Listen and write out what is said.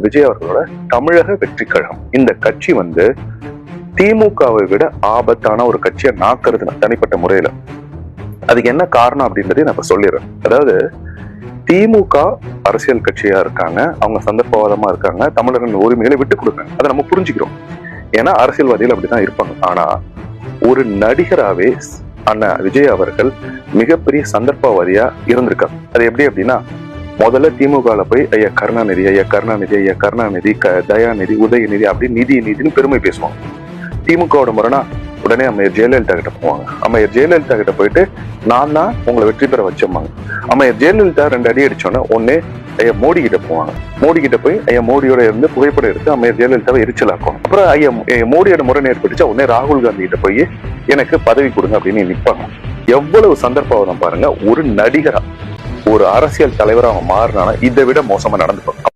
விஜய் அவர்களோட தமிழக வெற்றி கழகம். இந்த கட்சி வந்து திமுகவை விட ஆபத்தான ஒரு கட்சியை நான் தனிப்பட்ட முறையில. அதுக்கு என்ன காரணம் அப்படின்றதையும் நான் சொல்லிடுறேன். அதாவது திமுக அரசியல் கட்சியா இருக்காங்க அவங்க சந்தர்ப்பவாதமா இருக்காங்க தமிழர்கள் உரிமைகளை விட்டு கொடுக்காங்க. அதை நம்ம புரிஞ்சுக்கிறோம். ஏன்னா அரசியல்வாதிகள் அப்படிதான் இருப்பாங்க. ஆனா ஒரு நடிகராவே அண்ணா விஜய் அவர்கள் மிகப்பெரிய சந்தர்ப்பவாதியா இருந்திருக்காங்க அது எப்படி அப்படின்னா முதல்ல திமுகவில் போய் ஐயா கருணாநிதி ஐயா கருணாநிதி ஐயா கருணாநிதி க தயாநிதி உதயநிதி அப்படின்னு நிதி நிதின்னு பெருமை பேசுவாங்க. திமுகவோட முறைனா உடனே அம்மையர் ஜெயலலிதா கிட்ட போவாங்க. அம்மையர் ஜெயலலிதா கிட்ட போயிட்டு நான் தான் உங்களை வெற்றி பெற வச்சோம்பாங்க. அம்மையர் ஜெயலலிதா ரெண்டு அடி அடிச்சோன்னே உடனே ஐயா மோடி கிட்ட போவாங்க. மோடி கிட்ட போய் ஐயா மோடியோட இருந்து புகைப்படம் எடுத்து அம்மையர் ஜெயலலிதாவை எரிச்சலாக்கும் அப்புறம் ஐயா மோடியோட முறை ஏற்பட்டுச்சா உடனே ராகுல் காந்தி கிட்ட போய் எனக்கு பதவி கொடுங்க அப்படின்னு நிற்பாங்க எவ்வளவு சந்தர்ப்பம் பாருங்க ஒரு நடிகரா ஒரு அரசியல் தலைவர் அவன் மாறினானா இதை விட மோசமா நடந்துப்பாங்க